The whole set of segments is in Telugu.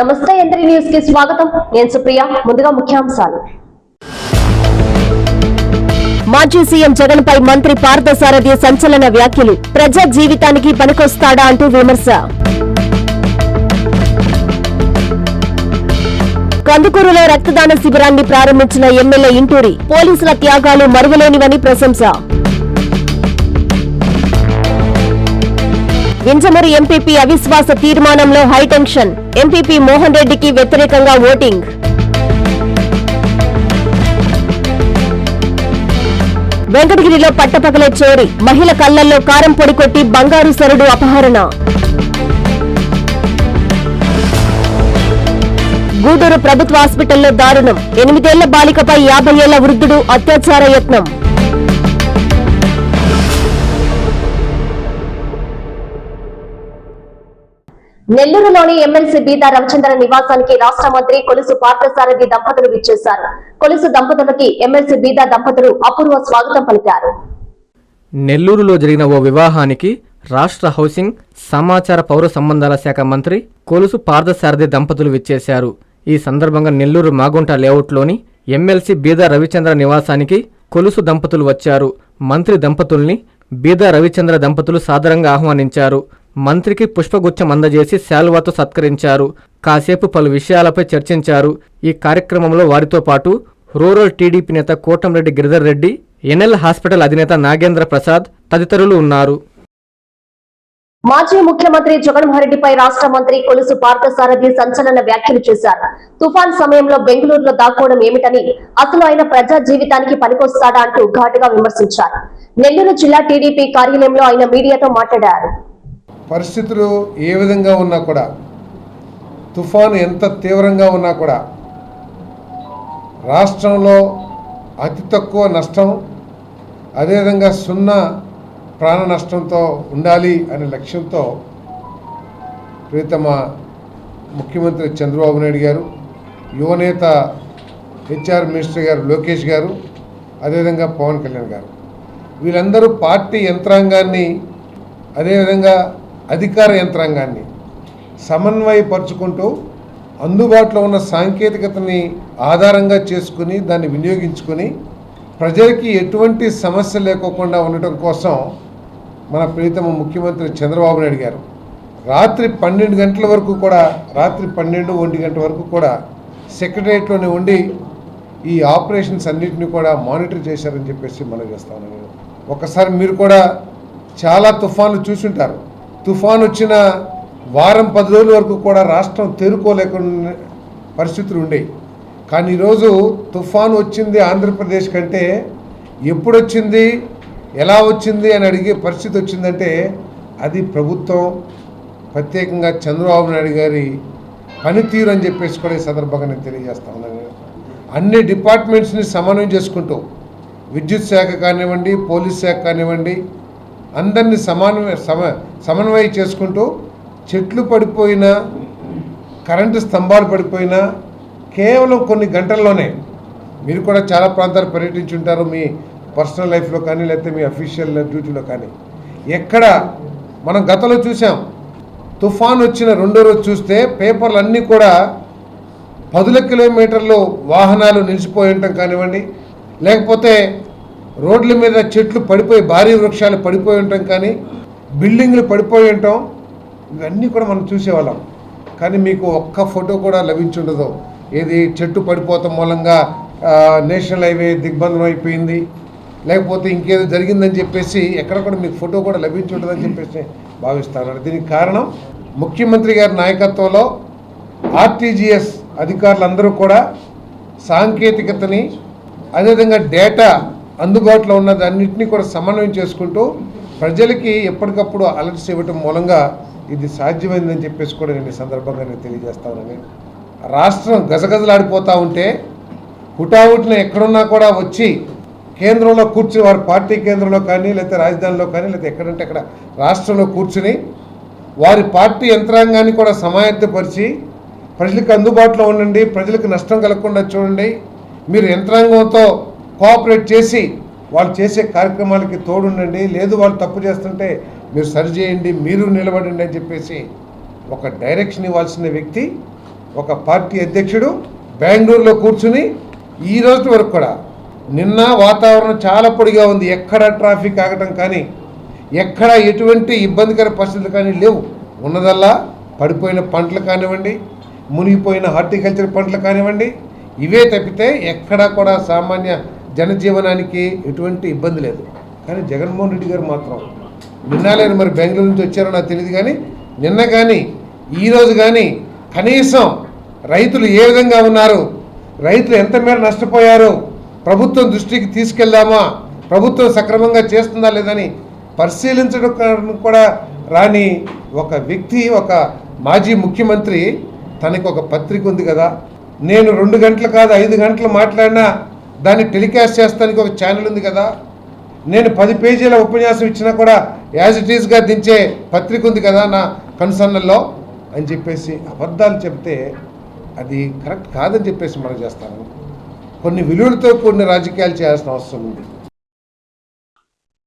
నమస్తే ఎంత్రి న్యూస్కి స్వాగతం. నేను సుప్రియ ముందుగా ముఖ్యాంశాలు. మాజీ సీఎం జగన్ పై మంత్రి పార్థసారథి సంచలన వ్యాఖ్యలు. ప్రజా జీవితానికి పనికొస్తాడా అంటూ విమర్శ. కందుకూరులో రక్తదాన శిబిరాన్ని ప్రారంభించిన ఎమ్మెల్యే ఇంటూరి పోలీసుల త్యాగాలు మరువలేనివని ప్రశంస. వింజమూరు ఎంపీపీ అవిశ్వాస తీర్మానంలో హైటెన్షన్ ఎంపీపీ మోహన్ రెడ్డికి వ్యతిరేకంగా ఓటింగ్. వెంకటగిరిలో పట్టపగలే చోరీ. మహిళ కళ్ళల్లో కారం పొడి కొట్టి బంగారు సరుడు అపహరణ. గూడూరు ప్రభుత్వ హాస్పిటల్లో దారుణం. ఎనిమిదేళ్ళ బాలికపై యాభై ఏళ్ళ వృద్ధుడు అత్యాచార యత్నం. నెల్లూరులోని ఎమ్మెల్సీ బీదా రవిచంద్ర నివాసానికి రాష్ట్ర మంత్రి కొలుసు పార్థసారథి దంపతులు విచ్చేశారు. కొలుసు దంపతులకి ఎమ్మెల్సీ బీదా దంపతులు అపూర్వ స్వాగతం పలికారు. నెల్లూరులో జరిగిన ఓ వివాహానికి రాష్ట్ర హౌసింగ్ సమాచార పౌర సంబంధాల శాఖ మంత్రి కొలుసు పార్థసారథి దంపతులు విచ్చేశారు. ఈ సందర్భంగా నెల్లూరు మాగుంట లేఅవుట్లోని ఎమ్మెల్సీ బీదా రవిచంద్ర నివాసానికి కొలుసు దంపతులు వచ్చారు. మంత్రి దంపతుల్ని బీదా రవిచంద్ర దంపతులు సాదరంగా ఆహ్వానించారు. మంత్రికి పుష్పగుచ్చం అందజేసి శాలువాతో సత్కరించారు. కాసేపు పలు విషయాలపై చర్చించారు. ఈ కార్యక్రమంలో వారితో పాటు రూరల్ టీడీపీ నేత కోటంరెడ్డి గిరిధర్ రెడ్డి ఎన్ఎల్ హాస్పిటల్ అధినేత నాగేంద్ర ప్రసాద్ తదితరులు ఉన్నారు. మాజీ ముఖ్యమంత్రి జగన్మోహన్ రెడ్డిపై రాష్ట్ర మంత్రి కొలుసు పార్థసారథి సంచలన వ్యాఖ్యలు చేశారు. తుఫాన్ సమయంలో బెంగళూరులో దాక్కోవడం ఏమిటని అసలు ఆయన ప్రజా జీవితానికి పనికొస్తాడా అంటూ ఘాటుగా విమర్శించారు. నెల్లూరు జిల్లా టీడీపీ కార్యాలయంలో ఆయన మీడియాతో మాట్లాడారు. పరిస్థితులు ఏ విధంగా ఉన్నా కూడా తుఫాను ఎంత తీవ్రంగా ఉన్నా కూడా రాష్ట్రంలో అతి తక్కువ నష్టం అదేవిధంగా సున్నా ప్రాణ నష్టంతో ఉండాలి అనే లక్ష్యంతో ప్రీతమ ముఖ్యమంత్రి చంద్రబాబు నాయుడు గారు యువనేత హెచ్ఆర్ మినిస్టర్ గారు లోకేష్ గారు అదేవిధంగా పవన్ కళ్యాణ్ గారు. వీళ్ళందరూ పార్టీ యంత్రాంగాన్ని అదేవిధంగా అధికార యంత్రాంగాన్ని సమన్వయపరుచుకుంటూ అందుబాటులో ఉన్న సాంకేతికతని ఆధారంగా చేసుకుని దాన్ని వినియోగించుకొని ప్రజలకి ఎటువంటి సమస్య లేకోకుండా ఉండటం కోసం మన ప్రీతమ ముఖ్యమంత్రి చంద్రబాబు నాయుడు గారు రాత్రి పన్నెండు గంటల వరకు కూడా రాత్రి పన్నెండు ఒంటి గంట వరకు కూడా సెక్రటరియట్లోనే ఉండి ఈ ఆపరేషన్స్ అన్నింటినీ కూడా మానిటర్ చేశారని చెప్పేసి మనం చేస్తాను నేను ఒకసారి మీరు కూడా చాలా తుఫాన్లు చూసుంటారు. తుఫాన్ వచ్చిన వారం పది రోజుల వరకు కూడా రాష్ట్రం తేరుకోలేకుండా పరిస్థితులు ఉండేవి కానీ ఈరోజు తుఫాన్ వచ్చింది ఆంధ్రప్రదేశ్ కంటే ఎప్పుడు వచ్చింది ఎలా వచ్చింది అని అడిగే పరిస్థితి వచ్చిందంటే అది ప్రభుత్వం ప్రత్యేకంగా చంద్రబాబు నాయుడు గారి పనితీరు అని చెప్పేసి కూడా ఈ సందర్భంగా నేను తెలియజేస్తా ఉన్నాను. అన్ని డిపార్ట్మెంట్స్ని సమన్వయం చేసుకుంటూ విద్యుత్ శాఖ కానివ్వండి పోలీస్ శాఖ కానివ్వండి అందరిని సమన్వయ సమ సమన్వయం చేసుకుంటూ చెట్లు పడిపోయినా కరెంటు స్తంభాలు పడిపోయినా కేవలం కొన్ని గంటల్లోనే మీరు కూడా చాలా ప్రాంతాలు పర్యటించుంటారు మీ పర్సనల్ లైఫ్లో కానీ లేకపోతే మీ అఫీషియల్ డ్యూటీలో కానీ. ఎక్కడ మనం గతంలో చూసాం తుఫాన్ వచ్చిన రెండో రోజు చూస్తే పేపర్లు అన్నీ కూడా పదుల కిలోమీటర్లు వాహనాలు నిలిచిపోయి ఉండటం కానివ్వండి లేకపోతే రోడ్ల మీద చెట్లు పడిపోయి భారీ వృక్షాలు పడిపోయి ఉండటం కానీ బిల్డింగ్లు పడిపోయి ఉండటం ఇవన్నీ కూడా మనం చూసేవాళ్ళం. కానీ మీకు ఒక్క ఫోటో కూడా లభించుండదు ఏది చెట్టు పడిపోతాం మూలంగా నేషనల్ హైవే దిగ్బంధనం అయిపోయింది. లేకపోతే ఇంకేదో జరిగిందని చెప్పేసి ఎక్కడ కూడా మీకు ఫోటో కూడా లభించుండదని చెప్పేసి భావిస్తాను దీనికి కారణం ముఖ్యమంత్రి గారి నాయకత్వంలో ఆర్టీజీఎస్ అధికారులందరూ కూడా సాంకేతికతని అదేవిధంగా డేటా అందుబాటులో ఉన్నదన్నింటినీ కూడా సమన్వయం చేసుకుంటూ ప్రజలకి ఎప్పటికప్పుడు అలర్ట్స్ ఇవ్వటం మూలంగా ఇది సాధ్యమైందని చెప్పేసి కూడా నేను ఈ సందర్భంగా నేను తెలియజేస్తానని రాష్ట్రం గజగజలాడిపోతూ ఉంటే హుటాహుటిన ఎక్కడున్నా కూడా వచ్చి కేంద్రంలో కూర్చుని వారి పార్టీ కేంద్రంలో కానీ లేకపోతే రాజధానిలో కానీ లేకపోతే ఎక్కడంటే అక్కడ రాష్ట్రంలో కూర్చుని వారి పార్టీ యంత్రాంగాన్ని కూడా సమాయత్తపరిచి ప్రజలకు అందుబాటులో ఉండండి ప్రజలకు నష్టం కలగకుండా చూడండి. మీరు యంత్రాంగంతో కోఆపరేట్ చేసి వాళ్ళు చేసే కార్యక్రమాలకి తోడుండండి. లేదు వాళ్ళు తప్పు చేస్తుంటే మీరు సరిచేయండి మీరు నిలబడండి అని చెప్పేసి ఒక డైరెక్షన్ ఇవ్వాల్సిన వ్యక్తి ఒక పార్టీ అధ్యక్షుడు బెంగళూరులో కూర్చుని ఈ రోజు వరకు కూడా నిన్న వాతావరణం చాలా పొడిగా ఉంది. ఎక్కడ ట్రాఫిక్ ఆగటం కానీ ఎక్కడ ఎటువంటి ఇబ్బందికర పరిస్థితులు కానీ లేవు. ఉన్నదల్లా పడిపోయిన పంటలు కానివ్వండి మునిగిపోయిన హార్టికల్చర్ పంటలు కానివ్వండి ఇవే తప్పితే ఎక్కడా కూడా సామాన్య జనజీవనానికి ఎటువంటి ఇబ్బంది లేదు. కానీ జగన్మోహన్ రెడ్డి గారు మాత్రం నిన్న లేని మరి బెంగళూరు నుంచి వచ్చారో నాకు తెలియదు కానీ నిన్న కానీ ఈరోజు కానీ కనీసం రైతులు ఏ విధంగా ఉన్నారు రైతులు ఎంత మేర నష్టపోయారు ప్రభుత్వం దృష్టికి తీసుకెళ్దామా ప్రభుత్వం సక్రమంగా చేస్తుందా లేదని పరిశీలించడం కూడా రాని ఒక వ్యక్తి ఒక మాజీ ముఖ్యమంత్రి తనకు ఒక పత్రిక ఉంది కదా. నేను రెండు గంటలు కాదు ఐదు గంటలు మాట్లాడినా దాన్ని టెలికాస్ట్ చేస్తానికి ఒక ఛానల్ ఉంది కదా. నేను పది పేజీల ఉపన్యాసం ఇచ్చినా కూడా యాజ్ ఇట్ ఈస్గా దించే పత్రిక ఉంది కదా నా కన్సర్న్లో అని చెప్పేసి అబద్ధాలు చెప్తే అది కరెక్ట్ కాదని చెప్పేసి మనం చేస్తాను కొన్ని విలువలతో కూడిన రాజకీయాలు చేయాల్సిన అవసరం ఉంది.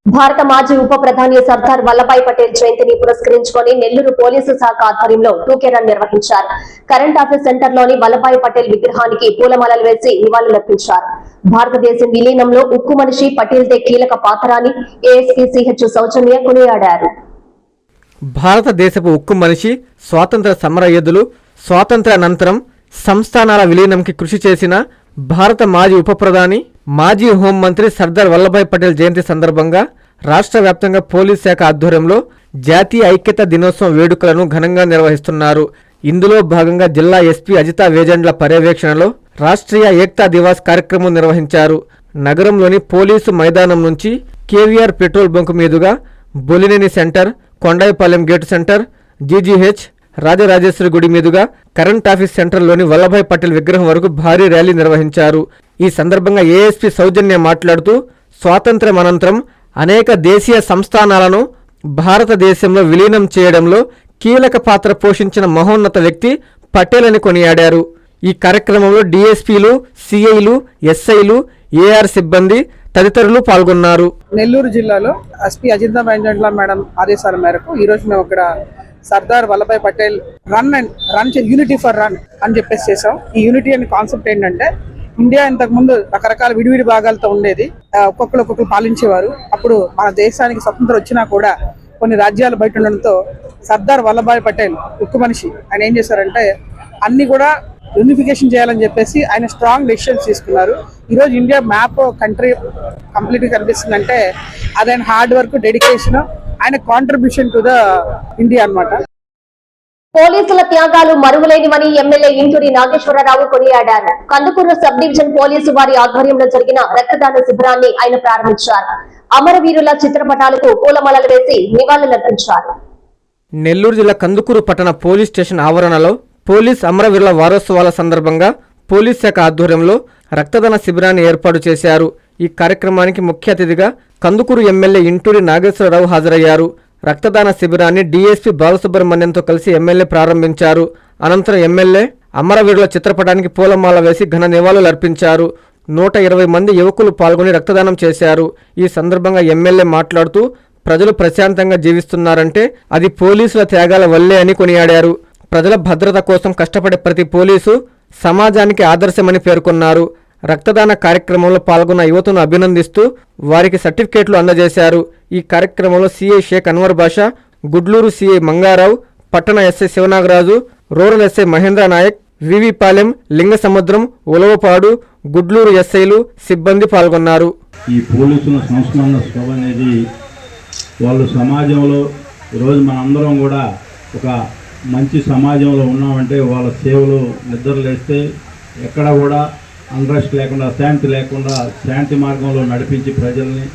భారత మాజీ ఉప ప్రధాని సర్దార్ వల్లభాయ్ పటేల్ జయంతిని పురస్కరించుకొని నెల్లూరు పోలీసు శాఖ ఆధ్వర్యంలో టూకే రన్ నిర్వహించారు. కరెంట్ ఆఫీస్ సెంటర్లోని వల్లభాయ్ పటేల్ విగ్రహానికి పూలమాలలు వేసి నివాళులర్పించారు. భారతదేశం విలీనంలో ఉక్కు మనిషి పటేల్ దే కీలక పాత్ర అని ఏఎస్పీ సౌజన్య కొనియాడారు. భారతదేశపు ఉక్కు మనిషి స్వాతంత్ర సమరయోధులు స్వాతంత్ర అనంతరం సంస్థానాల విలీనంకి కృషి చేసిన భారత మాజీ ఉప ప్రధాని మాజీ హోంమంత్రి సర్దార్ వల్లభాయ్ పటేల్ జయంతి సందర్భంగా రాష్ట్ర వ్యాప్తంగా పోలీస్ శాఖ ఆధ్వర్యంలో జాతీయ ఐక్యత దినోత్సవం వేడుకలను ఘనంగా నిర్వహిస్తున్నారు. ఇందులో భాగంగా జిల్లా ఎస్పీ అజితా వేజండ్ల పర్యవేక్షణలో రాష్ట్రీయ ఏక్తా దివాస్ కార్యక్రమం నిర్వహించారు. నగరంలోని పోలీసు మైదానం నుంచి కేవీఆర్ పెట్రోల్ బంక్ మీదుగా Bolineni center Kondayapalem gate center GGH Rajarajeshwari గుడి మీదుగా కరెంట్ ఆఫీస్ సెంటర్లోని వల్లభాయ్ పటేల్ విగ్రహం వరకు భారీ ర్యాలీ నిర్వహించారు. ఈ సందర్భంగా ఏఎస్పీ సౌజన్య మాట్లాడుతూ స్వాతంత్ర్యం అనంతరం అనేక దేశీయ సంస్థానాలను భారతదేశంలో విలీనం చేయడంలో కీలక పాత్ర పోషించిన మహోన్నత వ్యక్తి పటేల్ అని కొనియాడారు. ఈ కార్యక్రమంలో డీఎస్పీలు సిఐలు ఎస్ఐలు ఏఆర్ సిబ్బంది తదితరులు పాల్గొన్నారు. నెల్లూరు జిల్లాలో ఎస్పీ అజింతా వెంకట్ల మేడం ఆదేశాల మేరకు ఈ రోజు మేము ఇక్కడ Sardar Vallabhbhai Patel run and run unity for run అని చెప్పేసి చేసాం ఈ యూనిటీ అనే కాన్సెప్ట్ ఏంటంటే ఇండియా ఇంతకు ముందు రకరకాల విడివిడి భాగాలతో ఉండేది. ఒక్కొక్కరు ఒక్కొక్కరు పాలించేవారు. అప్పుడు మన దేశానికి స్వతంత్రం వచ్చినా కూడా కొన్ని రాజ్యాలు బయట ఉండడంతో సర్దార్ వల్లభాయ్ పటేల్ ఉక్కు మనిషి. ఆయన ఏం చేశారంటే అన్ని కూడా యూనిఫికేషన్ చేయాలని చెప్పేసి ఆయన స్ట్రాంగ్ డెసిషన్స్ తీసుకున్నారు. ఈరోజు ఇండియా మ్యాప్ కంట్రీ కంప్లీట్గా కనిపిస్తుందంటే అది ఆయన హార్డ్ వర్క్ డెడికేషన్ ఆయన కాంట్రిబ్యూషన్ టు ద ఇండియా అన్నమాట. పోలీసుల త్యాగాలు మరువలేనివని ఎమ్మెల్యే ఇంటూరి నాగేశ్వరరావు కొనియాడారు. కందుకూరు సబ్ డివిజన్ పోలీసు వారి ఆధ్వర్యంలో జరిగిన రక్తదాన శిబిరాన్ని ఆయన ప్రారంభించారు. అమరవీరుల చిత్రపటాలకు పూలమాలలు వేసి నివాళులర్పించారు నెల్లూరు జిల్లా కందుకూరు పట్టణ పోలీస్ స్టేషన్ ఆవరణలో పోలీస్ అమరవీరుల వారోత్సవాల సందర్భంగా పోలీస్ శాఖ ఆధ్వర్యంలో రక్తదాన శిబిరాన్ని ఏర్పాటు చేశారు. ఈ కార్యక్రమానికి ముఖ్య అతిథిగా కందుకూరు ఎమ్మెల్యే ఇంటూరి నాగేశ్వరరావు హాజరయ్యారు. రక్తదాన శిబిరాన్ని డీఎస్పీ బాలసుబ్రహ్మణ్యంతో కలిసి ఎమ్మెల్యే ప్రారంభించారు. అనంతరం ఎమ్మెల్యే అమరవీరుల చిత్రపటానికి పూలమాల వేసి ఘన నివాళులు అర్పించారు. నూట ఇరవై మంది యువకులు పాల్గొని రక్తదానం చేశారు. ఈ సందర్భంగా ఎమ్మెల్యే మాట్లాడుతూ ప్రజలు ప్రశాంతంగా జీవిస్తున్నారంటే అది పోలీసుల త్యాగాల వల్లే అని కొనియాడారు. ప్రజల భద్రత కోసం కష్టపడే ప్రతి పోలీసు సమాజానికి ఆదర్శమని పేర్కొన్నారు. రక్తదాన కార్యక్రమంలో పాల్గొన్న యువతను అభినందిస్తూ వారికి సర్టిఫికేట్లు అందజేశారు. ఈ కార్యక్రమంలో సీఏ షేక్ అన్వర్ బాషా గుడ్లూరు సీఏ మంగారావు పట్టణ SI Sivanagaraju rural SI Mahendra Nayak Vivipalem లింగ లింగసముద్రం ఉలవపాడు గుడ్లూరు ఎస్ఐలు సిబ్బంది పాల్గొన్నారు. ఈ పోలీసుల సంస్కరణ సభ అనేది వాళ్ళు సమాజంలో ఈరోజు మనందరం కూడా ఒక మంచి సమాజంలో ఉన్నామంటే వాళ్ళ సేవలు నిద్రలేస్తే ఎక్కడ కూడా అన్రెస్ట్ లేకుండా శాంతి లేకుండా శాంతి మార్గంలో నడిపించి ప్రజల్ని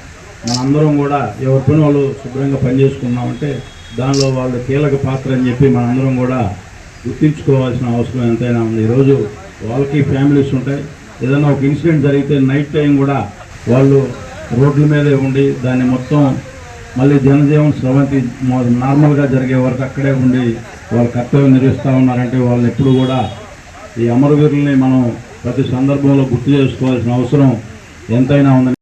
మనందరం కూడా ఎవరి పని వాళ్ళు శుభ్రంగా పనిచేసుకున్నామంటే దానిలో వాళ్ళు కీలక పాత్ర అని చెప్పి మనందరం కూడా గుర్తించుకోవాల్సిన అవసరం ఎంతైనా ఉంది. ఈరోజు వాళ్ళకి ఫ్యామిలీస్ ఉంటాయి. ఏదైనా ఒక ఇన్సిడెంట్ జరిగితే నైట్ టైం కూడా వాళ్ళు రోడ్ల మీదే ఉండి దాన్ని మొత్తం మళ్ళీ జనజీవన స్రవంతి నార్మల్గా జరిగే వరకు అక్కడే ఉండి వాళ్ళ కర్తవ్యం నిర్వహిస్తూ ఉన్నారంటే వాళ్ళు ఎప్పుడు కూడా ఈ అమరవీరుల్ని మనం ప్రతి సందర్భంలో గుర్తు చేసుకోవాల్సిన అవసరం ఎంతైనా ఉందని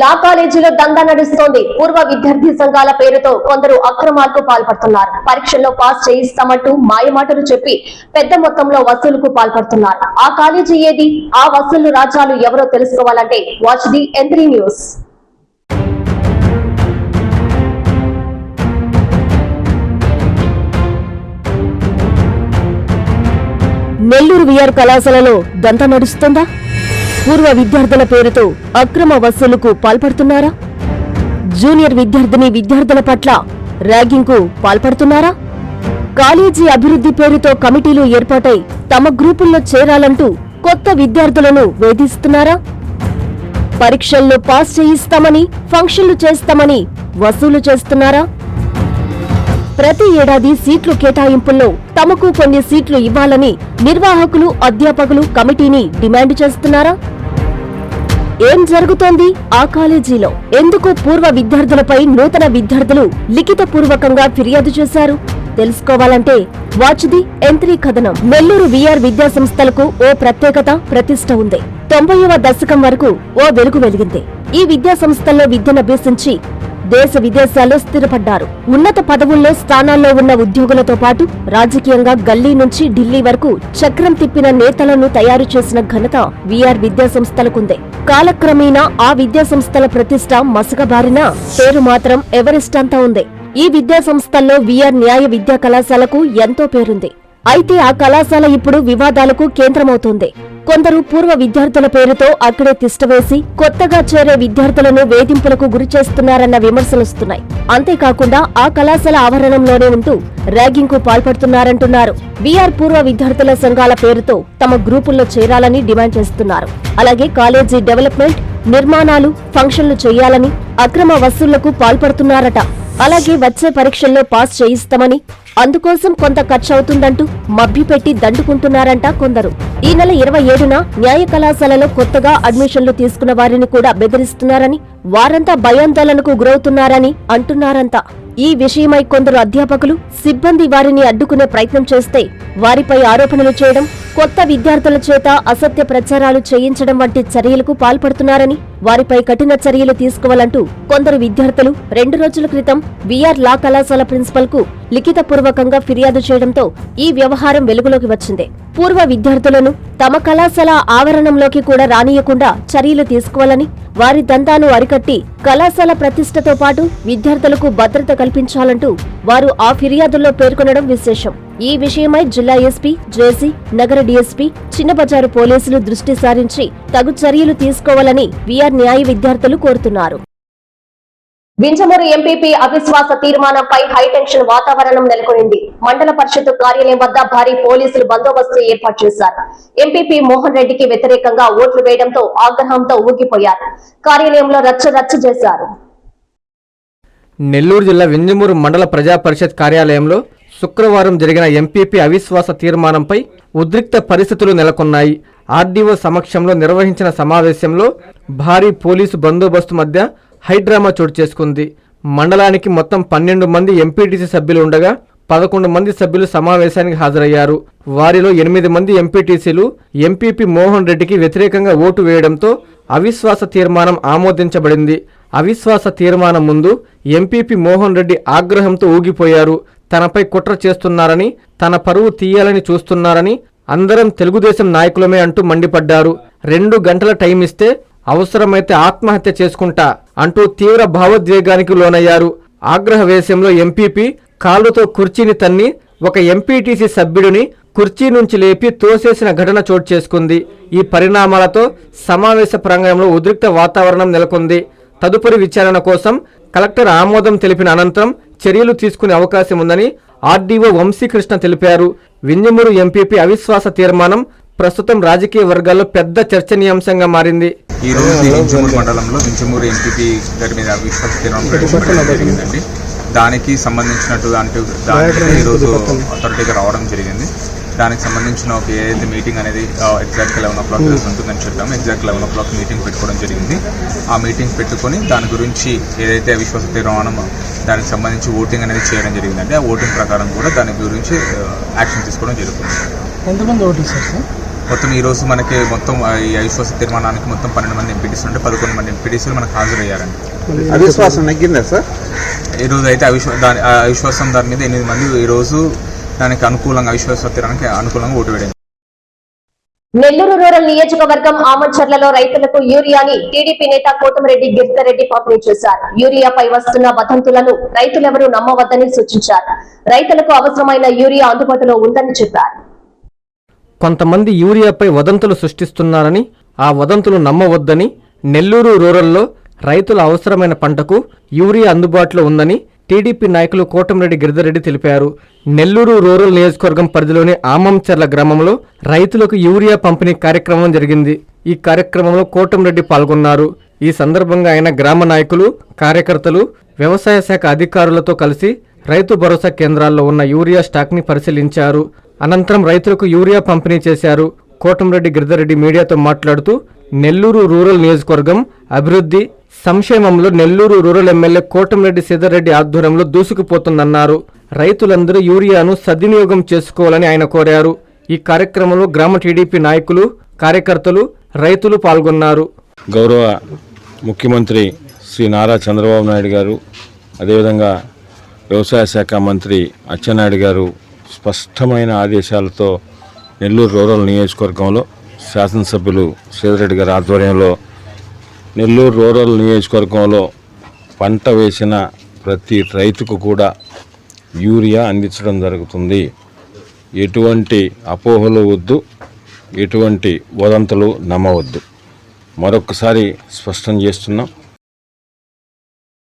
లా కాలేజీలో దందా నడుస్తోంది. పూర్వ విద్యార్థి సంఘాల పేరుతో కొందరు అక్రమాలకు పాల్పడుతున్నారు. పరీక్షల్లో పాస్ చేయిస్తామంటూ మాయమాటలు చెప్పి పెద్ద మొత్తంలో వసూలుకు పాల్పడుతున్నారు. ఆ కాలేజీ ఏది? ఆ వసూలు రాజ్యాలు ఎవరో తెలుసుకోవాలంటే watch the M three news Nellore VR కళాశాలలో దంత నడుస్తుందా? పూర్వ విద్యార్థుల పేరుతో అక్రమ వసూలుకు పాల్పడుతున్నారా? జూనియర్ విద్యార్థిని విద్యార్థుల పట్ల ర్యాగింగ్కు పాల్పడుతున్నారా? కాలేజీ అభివృద్ధి పేరుతో కమిటీలు ఏర్పాటై తమ గ్రూపుల్లో చేరాలంటూ కొత్త విద్యార్థులను వేధిస్తున్నారా? పరీక్షల్లో పాస్ చేయిస్తామని ఫంక్షన్లు చేస్తామని వసూలు చేస్తున్నారా? ప్రతి ఏడాది సీట్లు కేటాయింపుల్లో తమకు కొన్ని సీట్లు ఇవ్వాలని నిర్వాహకులు అధ్యాపకులు కమిటీని డిమాండ్ చేస్తున్నారా? ఏం జరుగుతోంది? ఆ కాలేజీలో ఎందుకు పూర్వ విద్యార్థులపై నూతన విద్యార్థులు లిఖితపూర్వకంగా ఫిర్యాదు చేశారు? తెలుసుకోవాలంటే వాచ్ ది ఎంత్రీ కథనం. నెల్లూరు విఆర్ విద్యా సంస్థలకు ఓ ప్రత్యేకత ప్రతిష్ట ఉంది. తొంభైవ దశకం వరకు ఓ వెలుగు వెలిగింది. ఈ విద్యా సంస్థల్లో విద్యనభ్యసించి దేశ విదేశాల్లో స్థిరపడ్డారు. ఉన్నత పదవుల్లో స్థానాల్లో ఉన్న ఉద్యోగులతో పాటు రాజకీయంగా గల్లీ నుంచి ఢిల్లీ వరకు చక్రం తిప్పిన నేతలను తయారు చేసిన ఘనత విఆర్ విద్యాసంస్థలకుందే. కాలక్రమేణా ఆ విద్యాసంస్థల ప్రతిష్ట మసకబారినా పేరు మాత్రం ఎవరెస్ట్ అంతా ఉంది. ఈ విద్యాసంస్థల్లో విఆర్ న్యాయ విద్యా కళాశాలకు ఎంతో పేరుంది. అయితే ఆ కళాశాల ఇప్పుడు వివాదాలకు కేంద్రమవుతోంది. కొందరు పూర్వ విద్యార్థుల పేరుతో అక్కడే తిష్టవేసి కొత్తగా చేరే విద్యార్థులను వేధింపులకు గురి చేస్తున్నారన్న విమర్శలొస్తున్నాయి అంతేకాకుండా ఆ కళాశాల ఆవరణంలోనే ఉంటూ ర్యాగింగ్కు పాల్పడుతున్నారంటున్నారు. బీఆర్ పూర్వ విద్యార్థుల సంఘాల పేరుతో తమ గ్రూపుల్లో చేరాలని డిమాండ్ చేస్తున్నారు. అలాగే కాలేజీ డెవలప్మెంట్ నిర్మాణాలు ఫంక్షన్లు చేయాలని అక్రమ వసూళ్ళకు పాల్పడుతున్నారట. అలాగే వచ్చే పరీక్షల్లో పాస్ చేయిస్తామని అందుకోసం కొంత ఖర్చవుతుందంటూ మభ్యపెట్టి దండుకుంటున్నారంట కొందరు. ఈ నెల ఇరవై ఏడున న్యాయ కళాశాలలో కొత్తగా అడ్మిషన్లు తీసుకున్న వారిని కూడా బెదిరిస్తున్నారని వారంతా భయాందోళనకు గురవుతున్నారని అంటున్నారంతా ఈ విషయమై కొందరు అధ్యాపకులు సిబ్బంది వారిని అడ్డుకునే ప్రయత్నం చేస్తే వారిపై ఆరోపణలు చేయడం కొత్త విద్యార్థుల చేత అసత్య ప్రచారాలు చేయించడం వంటి చర్యలకు పాల్పడుతున్నారని వారిపై కఠిన చర్యలు తీసుకోవాలంటూ కొందరు విద్యార్థులు రెండు రోజుల క్రితం విఆర్ లా కళాశాల ప్రిన్సిపల్కు లిఖితపూర్వకంగా ఫిర్యాదు చేయడంతో ఈ వ్యవహారం వెలుగులోకి వచ్చింది. పూర్వ విద్యార్థులను తమ కళాశాల ఆవరణంలోకి కూడా రానియకుండా చర్యలు తీసుకోవాలని వారి దందాను అరికట్టి కళాశాల ప్రతిష్టతో పాటు విద్యార్థులకు భద్రత కల్పించాలంటూ వారు ఆ ఫిర్యాదుల్లో పేర్కొనడం విశేషం. ఈ విషయమై జిల్లా ఎస్పీ జేసీ నగర డీఎస్పీ చిన్నబజారు పోలీసులు దృష్టి సారించి తగు చర్యలు తీసుకోవాలని విఆర్ న్యాయ విద్యార్థులు కోరుతున్నారు. వింజమూరు ఎంపీపీ అవిశ్వాస తీర్మానంపై హైటెన్షన్ వాతావరణం నెలకొనింది. మండల పరిషత్ కార్యాలయం వద్ద భారీ పోలీసులు బందోబస్తు ఏర్పాటు చేశారు. ఎంపీపీ మోహన్ రెడ్డికి వ్యతిరేకంగా ఓట్లు వేయడంతో ఆగ్రహంతో ఊగిపోయారు. కార్యాలయంలో రచ్చ రచ్చ చేశారు. నెల్లూరు జిల్లా వింజమూరు మండల ప్రజా పరిషత్ కార్యాలయంలో శుక్రవారం జరిగిన ఎంపీపీ అవిశ్వాస తీర్మానంపై ఉద్రిక్త పరిస్థితులు నెలకొన్నాయి. ఆర్డీఓ సమక్షంలో నిర్వహించిన సమావేశంలో భారీ పోలీసు బందోబస్తు మధ్య హైడ్రామా చోటు చేసుకుంది. మండలానికి మొత్తం పన్నెండు మంది ఎంపీటీసీ సభ్యులు ఉండగా పదకొండు మంది సభ్యులు సమావేశానికి హాజరయ్యారు. వారిలో ఎనిమిది మంది ఎంపీటీసీలు ఎంపీపీ మోహన్ రెడ్డికి వ్యతిరేకంగా ఓటు వేయడంతో అవిశ్వాస తీర్మానం ఆమోదించబడింది. అవిశ్వాస తీర్మానం ముందు ఎంపీపీ మోహన్ రెడ్డి ఆగ్రహంతో ఊగిపోయారు. తనపై కుట్ర చేస్తున్నారని తన పరువు తీయాలని చూస్తున్నారని అందరం తెలుగుదేశం నాయకులమే అంటూ మండిపడ్డారు. రెండు గంటల టైం ఇస్తే అవసరమైతే ఆత్మహత్య చేసుకుంటా అంటూ తీవ్ర భావోద్వేగానికి లోనయ్యారు. ఆగ్రహ వేశంలో ఎంపీపీ కాళ్ళతో కుర్చీని తన్ని ఒక ఎంపీటీసీ సభ్యుడిని కుర్చీ నుంచి లేపి తోసేసిన ఘటన చోటు చేసుకుంది. ఈ పరిణామాలతో సమావేశ ప్రాంగణంలో ఉద్రిక్త వాతావరణం నెలకొంది. తదుపరి విచారణ కోసం కలెక్టర్ ఆమోదం తెలిపిన అనంతరం చర్యలు తీసుకునే అవకాశం ఉందని ఆర్డీఓ వంశీకృష్ణ తెలిపారు. వింజమూరు ఎంపీపీ అవిశ్వాస తీర్మానం ప్రస్తుతం రాజకీయ వర్గాల్లో పెద్ద చర్చనీయాంశంగా మారింది. ఈ రోజు వించమూరు మండలంలో వించమూరు ఎంపీపీ గారి మీద అవిశ్వాస తీర్మానం ప్రవేశపెట్టడం జరిగిందండి. దానికి సంబంధించినట్టు అంటే దానికి ఈరోజు అథారిటీగా రావడం జరిగింది. దానికి సంబంధించిన ఒక ఏదైతే మీటింగ్ అనేది ఎగ్జాక్ట్ లెవెన్ ఓ క్లాక్ ఉంటుందని చెప్పాము. Exact eleven o'clock meeting పెట్టుకోవడం జరిగింది. ఆ మీటింగ్ పెట్టుకొని దాని గురించి ఏదైతే అవిశ్వాస తీర్మానం దానికి సంబంధించి ఓటింగ్ అనేది చేయడం జరిగిందండి ఆ ఓటింగ్ ప్రకారం కూడా దాని గురించి యాక్షన్ తీసుకోవడం జరుగుతుంది. ఎంతమంది ఓట్లు సార్? మొత్తం ఈ రోజు మనకి మొత్తం ఈ అవిశ్వాస తీర్మానానికి మొత్తం పన్నెండు మంది ఎంపీటీస్ ఉంటే పదకొండు మంది ఎంపీటీసీలు మనకు హాజరయ్యారండి. అవిశ్వాసం నెగ్గిందా సార్? ఈ రోజు అయితే అవిశ్వ దాని ఆ అవిశ్వాసం దాని మీద ఎనిమిది మంది ఈ రోజు దానికి అనుకూలంగా అవిశ్వాస తీరానికి అనుకూలంగా ఓటు వేయడం. నెల్లూరు రూరల్ నియోజకవర్గం ఆమంచర్లలో రైతులకు యూరియాని టీడీపీ నేత కోటమిరెడ్డి గిరిధరెడ్డి పంపిణీ చేశారు. యూరియాపై వస్తున్న వదంతులను రైతులెవరూ నమ్మవద్దని సూచించారు. రైతులకు అవసరమైన యూరియా అందుబాటులో ఉందని చెప్పారు. కొంతమంది యూరియాపై వదంతులు సృష్టిస్తున్నారని ఆ వదంతులు నమ్మవద్దని నెల్లూరు రూరల్లో రైతుల అవసరమైన పంటకు యూరియా అందుబాటులో ఉందని టీడీపీ నాయకులు కోటమిరెడ్డి గిరిధరెడ్డి తెలిపారు. నెల్లూరు రూరల్ నియోజకవర్గం పరిధిలోని ఆమంచెర్ల గ్రామంలో రైతులకు యూరియా పంపిణీ కార్యక్రమం జరిగింది. ఈ కార్యక్రమంలో కోటమిరెడ్డి పాల్గొన్నారు. ఈ సందర్భంగా ఆయన గ్రామ నాయకులు కార్యకర్తలు వ్యవసాయ శాఖ అధికారులతో కలిసి రైతు భరోసా కేంద్రాల్లో ఉన్న యూరియా స్టాక్ని పరిశీలించారు. అనంతరం రైతులకు యూరియా పంపిణీ చేశారు. కోటమిరెడ్డి గిరిధరెడ్డి మీడియాతో మాట్లాడుతూ నెల్లూరు రూరల్ నియోజకవర్గం అభివృద్ధి సంక్షేమంలో నెల్లూరు రూరల్ ఎమ్మెల్యే కోటంరెడ్డి సీతారెడ్డి ఆధ్వర్యంలో దూసుకుపోతుందన్నారు. రైతులందరూ యూరియాను సద్వినియోగం చేసుకోవాలని ఆయన కోరారు. ఈ కార్యక్రమంలో గ్రామ టీడీపీ నాయకులు కార్యకర్తలు రైతులు పాల్గొన్నారు. గౌరవ ముఖ్యమంత్రి శ్రీ నారా చంద్రబాబు నాయుడు గారు అదేవిధంగా వ్యవసాయ శాఖ మంత్రి అచ్చెన్నాయుడు గారు స్పష్టమైన ఆదేశాలతో నెల్లూరు రూరల్ నియోజకవర్గంలో శాసనసభ్యులు శ్రీధరెడ్డి గారి ఆధ్వర్యంలో నెల్లూరు రూరల్ నియోజకవర్గంలో పంట వేసిన ప్రతి రైతుకు కూడా యూరియా అందించడం జరుగుతుంది. ఎటువంటి అపోహలు వద్దు ఎటువంటి వదంతులు నమ్మవద్దు. మరొకసారి స్పష్టం చేస్తున్నాం.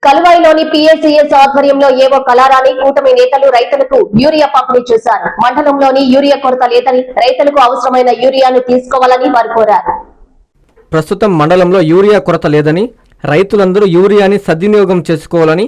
కలువాయిలోని పిఎస్సిఎస్ ఆధ్వర్యంలో ఏవో కలారాని కూటమి నేతలు రైతులకు యూరియా పంపిణీ చేశారు. మండలంలోని యూరియా కొరత లేదని రైతులకు అవసరమైన యూరియాను తీసుకోవాలని వారు కోరారు. ప్రస్తుతం మండలంలో యూరియా కొరత లేదని రైతులందరూ యూరియాని సద్వినియోగం చేసుకోవాలని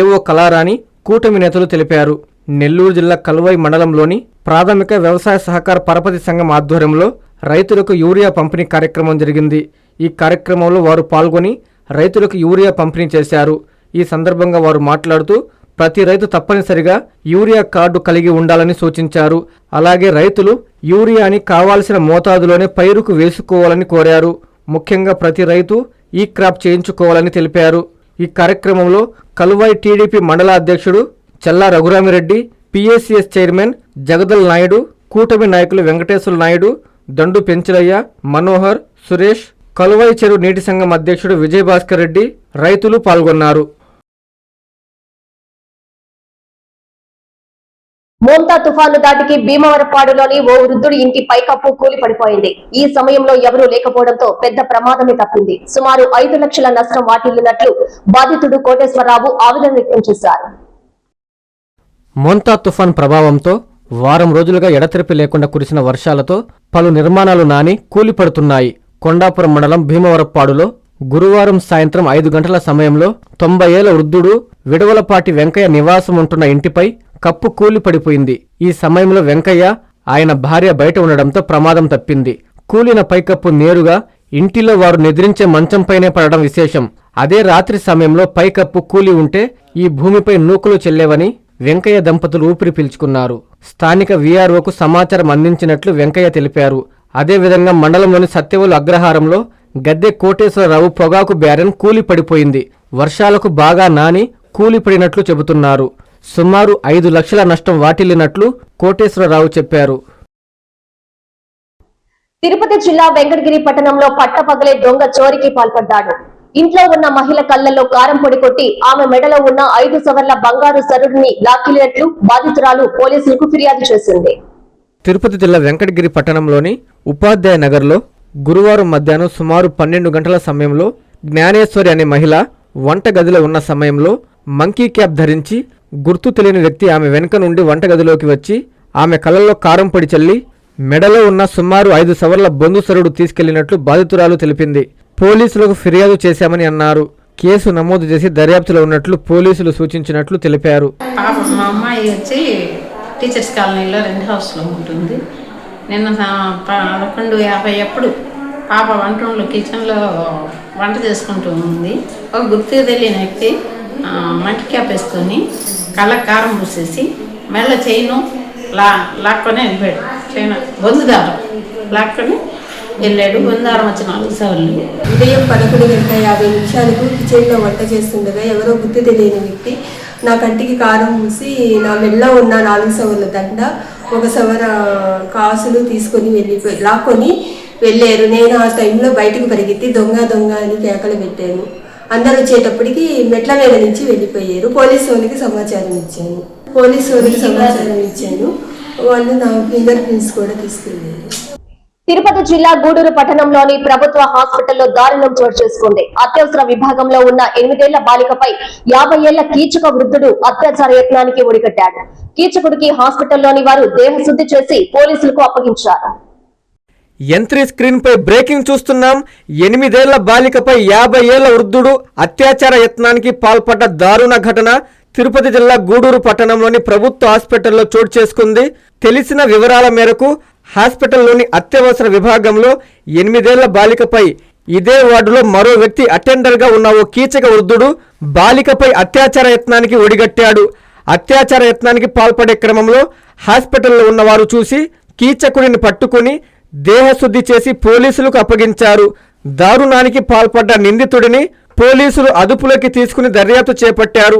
ఏవో కలారాని కూటమి నేతలు తెలిపారు. నెల్లూరు జిల్లా కల్వై మండలంలోని ప్రాథమిక వ్యవసాయ సహకార పరపతి సంఘం ఆధ్వర్యంలో రైతులకు యూరియా పంపిణీ కార్యక్రమం జరిగింది. ఈ కార్యక్రమంలో వారు పాల్గొని రైతులకు యూరియా పంపిణీ చేశారు. ఈ సందర్భంగా వారు మాట్లాడుతూ ప్రతి రైతు తప్పనిసరిగా యూరియా కార్డు కలిగి ఉండాలని సూచించారు. అలాగే రైతులు యూరియాని కావాల్సిన మోతాదులోనే పైరుకు వేసుకోవాలని కోరారు. ముఖ్యంగా ప్రతి రైతు ఈ క్రాప్ చేయించుకోవాలని తెలిపారు. ఈ కార్యక్రమంలో కలువాయి టీడీపీ మండల అధ్యక్షుడు చల్లా రఘురామిరెడ్డి పిఎస్సిఎస్ చైర్మన్ జగదల్ నాయుడు కూటమి నాయకులు వెంకటేశ్వర నాయుడు దండు పెంచలయ్య మనోహర్ సురేష్ కలువాయి చెరువు నీటి సంఘం అధ్యక్షుడు విజయభాస్కర్ రెడ్డి రైతులు పాల్గొన్నారు. మోంతా తుఫాను దాటికి భీమవరపాడులోని ఓ వృద్ధుడి ఇంటి పైకప్పు కూలి పడిపోయింది ఈ సమయంలో ఎవరూ లేకపోవడంతో పెద్ద ప్రమాదమే తప్పింది. సుమారు ఐదు లక్షల నష్టం వాటిల్లినట్లు బాధితుడు కోటేశ్వరరావు ఆవేదన వ్యక్తం చేశారు. మోంతా తుఫాన్ ప్రభావంతో వారం రోజులుగా ఎడతెరిపి లేకుండా కురిసిన వర్షాలతో పలు నిర్మాణాలు నాని కూలిపడుతున్నాయి. కొండాపురం మండలం భీమవరపాడులో గురువారం సాయంత్రం ఐదు గంటల సమయంలో తొంభై ఏళ్ళ వృద్ధుడు విడవలపాటి వెంకయ్య నివాసం ఉంటున్న ఇంటిపై కప్పు కూలి పడిపోయింది. ఈ సమయంలో వెంకయ్య ఆయన భార్య బయట ఉండడంతో ప్రమాదం తప్పింది. కూలిన పైకప్పు నేరుగా ఇంటిలో వారు నిద్రించే మంచంపైనే పడడం విశేషం. అదే రాత్రి సమయంలో పైకప్పు కూలి ఉంటే ఈ భూమిపై నూకులు చెల్లేవని వెంకయ్య దంపతులు ఊపిరి పీల్చుకున్నారు. స్థానిక వీఆర్ఓకు సమాచారం అందించినట్లు వెంకయ్య తెలిపారు. అదేవిధంగా మండలంలోని సత్యవులు అగ్రహారంలో గద్దె కోటేశ్వరరావు పొగాకు బ్యారెన్ కూలి పడిపోయింది. వర్షాలకు బాగా నాని కూలిపడినట్లు చెబుతున్నారు. సుమారు ఐదు లక్షల నష్టం వాటిల్లినట్లు కోటేశ్వరరావు చెప్పారు. తిరుపతి జిల్లా వెంకటగిరి పట్టణంలో పట్టపగలే దొంగ చోరికి పాల్పడ్డాడు. ఇంట్లో ఉన్న మహిళ కళ్ళల్లో కారం పొడి కొట్టి ఆమె మెడలో ఉన్న ఐదు సవర్ల బంగారు సరుడిని లాక్కెళ్ళినట్లు బాధితురాలు పోలీసులకు ఫిర్యాదు చేసింది. తిరుపతి జిల్లా వెంకటగిరి పట్టణంలోని ఉపాధ్యాయ నగర్లో గురువారం మధ్యాహ్నం సుమారు పన్నెండు గంటల సమయంలో జ్ఞానేశ్వరి అనే మహిళ వంటగదిలో ఉన్న సమయంలో మంకీ క్యాప్ ధరించి గుర్తు తెలియని వ్యక్తి ఆమె వెనుక నుండి వంటగదిలోకి వచ్చి ఆమె కళ్ళల్లో కారం పొడి చల్లి మెడలో ఉన్న సుమారు ఐదు సవర్ల బొందుసరుడు తీసుకెళ్ళినట్లు బాధితురాలు తెలిపింది. పోలీసులకు ఫిర్యాదు చేశామని అన్నారు. కేసు నమోదు చేసి దర్యాప్తులో ఉన్నట్లు పోలీసులు సూచించినట్లు తెలిపారు. మా అమ్మాయి వచ్చి టీచర్స్ కాలనీలో రెండు హౌస్లో ఉంటుంది. నిన్న పదకొండు యాభై అప్పుడు పాప వంట రూమ్లో కిచెన్లో వంట చేసుకుంటూ ఉంది. ఒక గుర్తు తెలియని వ్యక్తి మంటి క్యాప్ వేసుకొని కళ్ళ కారం పూసేసి మెల్ల చైను లా లాక్కొని వెళ్ళిపోయాడు. చైన్ బొందుదారం లాక్కొని వెళ్ళాడు. గొందారం వచ్చి నాలుగు సార్లు ఉదయం పదకొండు గంట యాభై నిమిషాలకు కిచెన్లో వంట చేస్తుండగా ఎవరో గుర్తు తెలియని వ్యక్తి నా కంటికి కారం పూసి నా మెడలో ఉన్న నాలుగు సవర్ల దండ ఒక సవర కాసులు తీసుకొని వెళ్ళిపోయి లాక్కొని వెళ్ళారు. నేను ఆ టైంలో బయటకు పరిగెత్తి దొంగ దొంగ అని కేకలు పెట్టాను. అందరు వచ్చేటప్పటికి మెట్ల మీద నుంచి వెళ్ళిపోయారు. పోలీసు వాళ్ళకి సమాచారం ఇచ్చాను. పోలీసు వాళ్ళకి సమాచారం ఇచ్చాను. వాళ్ళు నా ఫింగర్ ప్రింట్స్ కూడా తీసుకెళ్ళారు తిరుపతి జిల్లా గూడూరు పట్టణంలోని ప్రభుత్వ హాస్పిటల్లో దారుణం చోటు చేసుకుంది. అత్యవసర విభాగంలో ఉన్న ఎనిమిదేళ్ళ బాలికపై యాభై ఏళ్ళ కీచక వృద్ధుడు అత్యాచార యత్నానికి ఒడిగట్టాడు. కీచకుడికి హాస్పిటల్లోని వారు దేహశుద్ధి చేసి పోలీసులకు అప్పగించారు. ఎంత్రీ స్క్రీన్పై బ్రేకింగ్ చూస్తున్నాం. ఎనిమిదేళ్ళ బాలికపై యాభై ఏళ్ళ వృద్ధుడు అత్యాచార యత్నానికి పాల్పడ్డ దారుణ ఘటన తిరుపతి జిల్లా గూడూరు పట్టణంలోని ప్రభుత్వ హాస్పిటల్లో చోటు చేసుకుంది. తెలిసిన వివరాల మేరకు హాస్పిటల్లోని అత్యవసర విభాగంలో ఎనిమిదేళ్ళ బాలికపై ఇదే వార్డులో మరో వ్యక్తి అటెండర్గా ఉన్న ఓ కీచక వృద్ధుడు బాలికపై అత్యాచార యత్నానికి ఒడిగట్టాడు. అత్యాచార యత్నానికి పాల్పడే క్రమంలో హాస్పిటల్లో ఉన్నవారు చూసి కీచకుడిని పట్టుకుని దేహశుద్ధి చేసి పోలీసులకు అప్పగించారు. దారుణానికి పాల్పడ్డ నిందితుడిని పోలీసులు అదుపులోకి తీసుకుని దర్యాప్తు చేపట్టారు.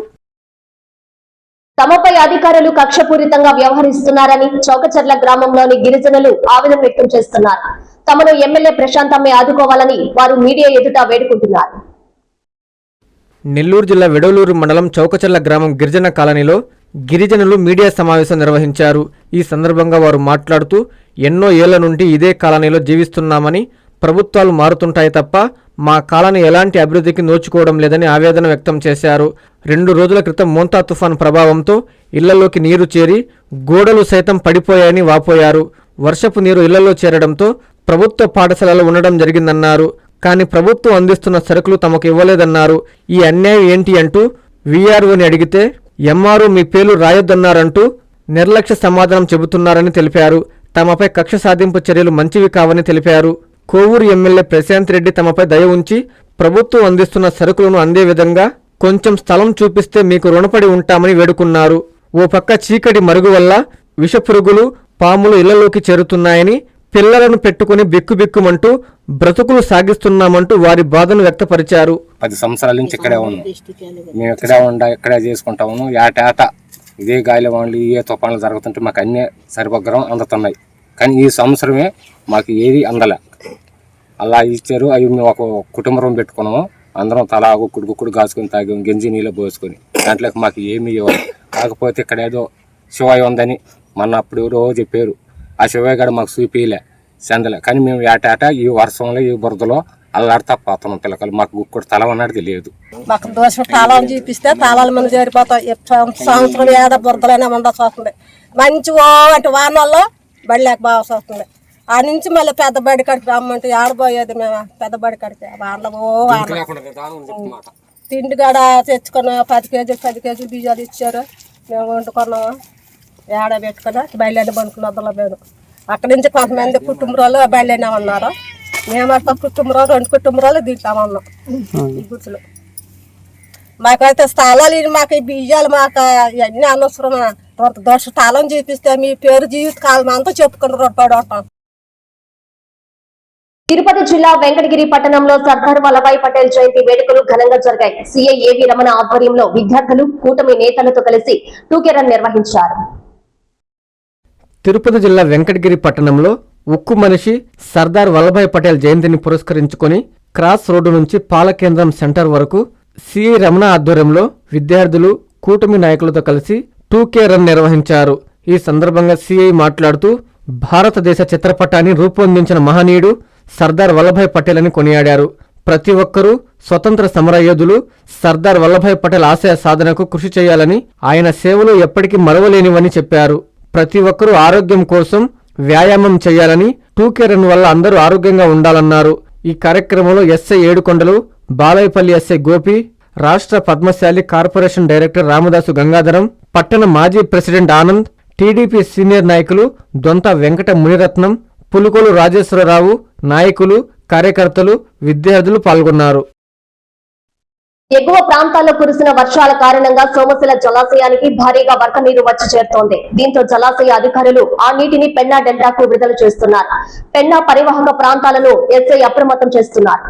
తమపై అధికారులు కక్షపూరితంగా వ్యవహరిస్తున్నారని చౌకచర్ల గ్రామంలోని గిరిజనులు ఆవేదన వ్యక్తం చేస్తున్నారు. తమను ఎమ్మెల్యే ప్రశాంత్ అమ్మే ఆదుకోవాలని వారు మీడియా ఎదుట వేడుకుంటున్నారు. నెల్లూరు జిల్లా వెడలూరు మండలం చౌకచర్ల గ్రామం గిరిజన కాలనీలో గిరిజనులు మీడియా సమావేశం నిర్వహించారు. ఈ సందర్భంగా వారు మాట్లాడుతూ ఎన్నో ఏళ్ళ నుండి ఇదే కాలనీలో జీవిస్తున్నామని ప్రభుత్వాలు మారుతుంటాయి తప్ప మా కాలనీ ఎలాంటి అభివృద్ధికి నోచుకోవడం లేదని ఆవేదన వ్యక్తం చేశారు. రెండు రోజుల క్రితం మోంతా తుఫాన్ ప్రభావంతో ఇళ్ళలోకి నీరు చేరి గోడలు సైతం పడిపోయాయని వాపోయారు. వర్షపు నీరు ఇళ్ళలో చేరడంతో ప్రభుత్వ పాఠశాలలో ఉండడం జరిగిందన్నారు. కానీ ప్రభుత్వం అందిస్తున్న సరుకులు తమకు ఇవ్వలేదన్నారు. ఈ అన్యాయం ఏంటి అంటూ వీఆర్ఓని అడిగితే ఎంఆర్ఓ మీ పేర్లు రాయొద్దన్నారంటూ నిర్లక్ష్య సమాధానం చెబుతున్నారని తెలిపారు. తమపై కక్ష సాధింపు చర్యలు మంచివి కావని తెలిపారు. కోవూరు ఎమ్మెల్యే ప్రశాంత్ రెడ్డి తమపై దయ ఉంచి ప్రభుత్వం అందిస్తున్న సరుకులను అందే విధంగా కొంచెం స్థలం చూపిస్తే మీకు రుణపడి ఉంటామని వేడుకున్నారు. ఓ పక్క చీకటి మరుగు వల్ల విషపురుగులు పాములు ఇళ్ళలోకి చేరుతున్నాయని పిల్లలను పెట్టుకుని బిక్కుబిక్కుమంటూ బ్రతుకులు సాగిస్తున్నామంటూ వారి బాధను వ్యక్తపరిచారు. పది సంవత్సరాల నుంచి ఇక్కడే ఉన్నాం. మేము ఇక్కడే ఉండ ఇక్కడే చేసుకుంటాము ఏటేట ఇదే గాలి వాళ్ళు ఏ తుఫాన్లు జరుగుతుంటే మాకు అన్నీ సరిపగ్రం అందుతున్నాయి. కానీ ఈ సంవత్సరమే మాకు ఏది అందలే. అలా ఇచ్చారు అవి మేము ఒక కుటుంబం పెట్టుకున్నాము. అందరం తలా కుడు కుడు కాసుకొని తాగాం గంజి నీళ్ళు పోసుకొని. దాంట్లోకి మాకు ఏమీ ఇవ్వరు కాకపోతే ఇక్కడ ఏదో శివాయి ఉందని మొన్న అప్పుడు ఎవరో చెప్పారు. ఆ శివాయి గడ మాకు చూపిలే చెందలే. కానీ మేము ఏటాట ఈ వర్షంలో ఈ బురదలో అల్లాడుతా పోతున్నాం పిల్లకలు మాకు గుక్కుడు తల ఉన్నది తెలియదు. మాకు దోశ తాళాలు చూపిస్తే తాళాలు మంది చేరిపోతాం సంవత్సరం ఏడ బురదలైనా ఉండాల్సి వస్తుంది. మంచి ఓ అంటే వానల్లో బడి లేక బాగా వస్తుంది. ఆ నుంచి మళ్ళీ పెద్ద బడి కాడికి రమ్మంటే ఆడబోయేది మేము. పెద్ద బడి కాడికి. వానలో ఓ వాన. తిండి కాడ తెచ్చుకున్న పది కేజీలు పది కేజీలు బియ్యాలు ఇచ్చారు. మేము వండుకున్నాము ఏడ పెట్టుకుని బయలుదేరి పండుకున్న వద్దలో మేము అక్కడి నుంచి కొంతమంది కుటుంబాలు బయలుదేరినా ఉన్నారు మేము అట్లా కుటుంబాలు రెండు కుటుంబాలు దిగుతామన్నాం ఈ గుర్తులు మాకైతే స్థలాలు మాకు ఈ బియ్యాలు మాకు ఇవన్నీ అనవసరం దోష స్థలం చూపిస్తే మీ పేరు జీవితకాలం అంతా చెప్పుకుని రొట్టడి ఉంటాం. తిరుపతి జిల్లా వెంకటగిరి పట్టణంలో సర్దార్ వల్లభాయ్ పటేల్ జయంతి వేడుకలు ఘనంగా జరిగాయి. సీఐ ఏవి రమణ ఆధ్వర్యంలో విద్యార్థులు కూటమి నేతలతో కలిసి టూకే రన్ నిర్వహించారు. తిరుపతి జిల్లా వెంకటగిరి పట్టణంలో ఉక్కు మనిషి సర్దార్ వల్లభాయ్ పటేల్ జయంతిని పురస్కరించుకొని క్రాస్ రోడ్డు నుంచి పాలకేంద్రం సెంటర్ వరకు సిఐ రమణ ఆధ్వర్యంలో విద్యార్థులు కూటమి నాయకులతో కలిసి టూకే రన్ నిర్వహించారు. ఈ సందర్భంగా సిఐ మాట్లాడుతూ భారతదేశ చిత్రపటాన్ని రూపొందించిన మహనీయుడు సర్దార్ వల్లభాయ్ పటేల్ అని కొనియాడారు. ప్రతి ఒక్కరూ స్వతంత్ర సమరయోధులు సర్దార్ వల్లభాయ్ పటేల్ ఆశయ సాధనకు కృషి చేయాలని ఆయన సేవలు ఎప్పటికీ మరవలేనివని చెప్పారు. ప్రతి ఒక్కరూ ఆరోగ్యం కోసం వ్యాయామం చేయాలని టూకే రన్ వల్ల అందరూ ఆరోగ్యంగా ఉండాలన్నారు. ఈ కార్యక్రమంలో ఎస్ఐ ఏడుకొండలు బాలయపల్లి ఎస్ఐ గోపి రాష్ట్ర పద్మశాలి కార్పొరేషన్ డైరెక్టర్ రామదాసు గంగాధరం పట్టణ మాజీ ప్రెసిడెంట్ ఆనంద్ టీడీపీ సీనియర్ నాయకులు దొంత వెంకట మునిరత్నం పులుకోలు రాజేశ్వరరావు నాయకులు కార్యకర్తలు విద్యార్థులు పాల్గొన్నారు. ఎగువ ప్రాంతాల్లో కురిసిన వర్షాల కారణంగా సోమశిల జలాశయానికి భారీగా వరద నీరు వచ్చి చేరుతోంది. దీంతో జలాశయ అధికారులు ఆ నీటిని పెన్నా డెల్టాకు విడుదల చేస్తున్నారు. పెన్నా పరివాహక ప్రాంతాలను ఎస్ఐ అప్రమత్తం చేస్తున్నారు.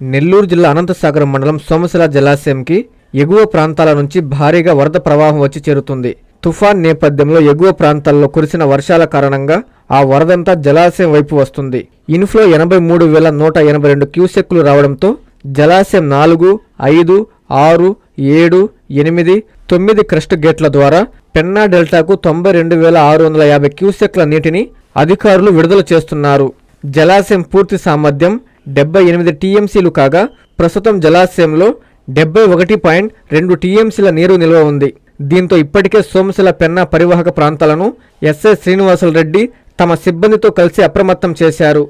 నెల్లూరు జిల్లా అనంతసాగరం మండలం సోమశిల జలాశయంకి ఎగువ ప్రాంతాల నుంచి భారీగా వరద ప్రవాహం వచ్చి చేరుతుంది. తుఫాన్ నేపథ్యంలో ఎగువ ప్రాంతాల్లో కురిసిన వర్షాల కారణంగా ఆ వరదంతా జలాశయం వైపు వస్తుంది. ఇన్ఫ్లో ఎనభై మూడు వేల నూట ఎనభై రెండు క్యూసెక్లు రావడంతో జలాశయం నాలుగు ఐదు ఆరు ఏడు ఎనిమిది తొమ్మిది క్రస్ట్ గేట్ల ద్వారా పెన్నా డెల్టాకు తొంభై రెండు వేల ఆరు వందల యాభై క్యూసెక్ల నీటిని అధికారులు విడుదల చేస్తున్నారు. జలాశయం పూర్తి సామర్థ్యం డెబ్బై ఎనిమిది టీఎంసీలు కాగా ప్రస్తుతం జలాశయంలో డెబ్బై ఒకటి పాయింట్ రెండు టీఎంసీల నీరు నిల్వ ఉంది. దీంతో ఇప్పటికే సోమశిల పెన్నా పరివాహక ప్రాంతాలను ఎస్ఐ శ్రీనివాసులు రెడ్డి తమ సిబ్బందితో కలిసి అప్రమత్తం చేశారు.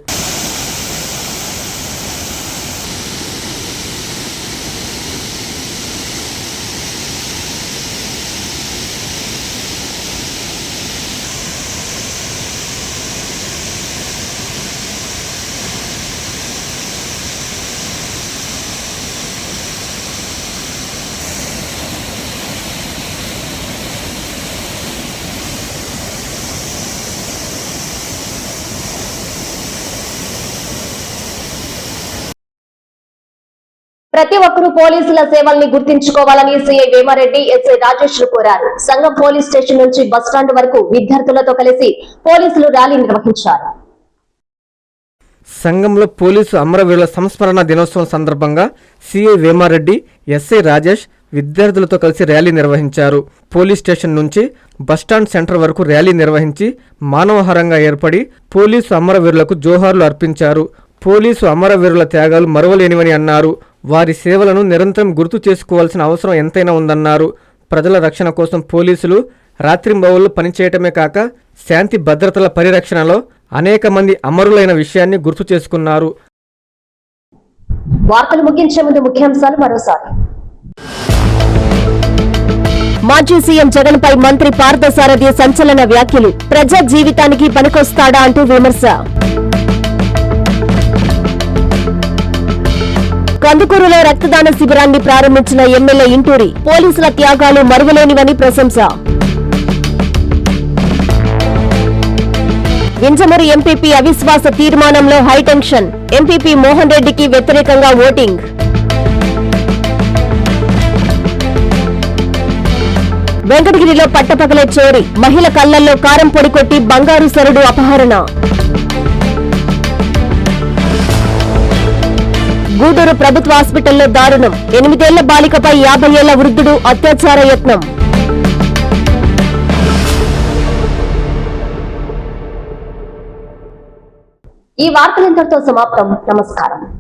ప్రతి ఒక్కరూ పోలీసుల సేవల్ని గుర్తించుకోవాలని సీఐ వేమారెడ్డి ఎస్ఐ రాజేష్ కోరారు. సంఘం పోలీస్ స్టేషన్ నుంచి బస్టాండ్ వరకు విద్యార్థులతో కలిసి పోలీసులు ర్యాలీ నిర్వహించారు. సంఘంలో పోలీసు అమరవీరుల సంస్మరణ దినోత్సవం సందర్భంగా సిఐ వేమారెడ్డి ఎస్ఐ రాజేష్ విద్యార్థులతో కలిసి ర్యాలీ నిర్వహించారు. పోలీస్ స్టేషన్ నుంచి బస్టాండ్ సెంటర్ వరకు ర్యాలీ నిర్వహించి మానవహారంగా ఏర్పడి పోలీసు అమరవీరులకు జోహార్లు అర్పించారు. పోలీసు అమరవీరుల త్యాగాలు మరువలేనివని అన్నారు. వారి సేవలను నిరంతరం గుర్తు చేసుకోవాల్సిన అవసరం ఎంతైనా ఉందన్నారు. ప్రజల రక్షణ కోసం పోలీసులు రాత్రింబవళ్ళు పనిచేయటమే కాక శాంతి భద్రతల పరిరక్షణలో అనేక మంది అమరులైన విషయాన్ని గుర్తు చేసుకున్నారు. వార్తలు ముగించే ముందు ముఖ్యాంశాలు మరోసారి. మాజీ సీఎం జగన్ పై మంత్రి పార్థసారథి సంచలన వ్యాఖ్యలు. ప్రజా జీవితానికి పనికొస్తాడా అంటూ విమర్శ. కందుకూరులో రక్తదాన శిబిరాన్ని ప్రారంభించిన ఎమ్మెల్యే ఇంటూరి పోలీసుల త్యాగాలు మరువలేనివని ప్రశంస. వింజమూరు ఎంపీపీ అవిశ్వాస తీర్మానంలో హైటెన్షన్ ఎంపీపీ మోహన్ రెడ్డికి వ్యతిరేకంగా ఓటింగ్. వెంకటగిరిలో పట్టపగలే చోరీ. మహిళ కళ్ళల్లో కారం పొడి కొట్టి బంగారు సరుడు అపహరణ. గూడూరు ప్రభుత్వ హాస్పిటల్లో దారుణం. ఎనిమిదేళ్ళ బాలికపై యాభై ఏళ్ళ వృద్ధుడు అత్యాచార యత్నం. ఈ వార్తలు ఇంతటితో సమాప్తం. నమస్కారం.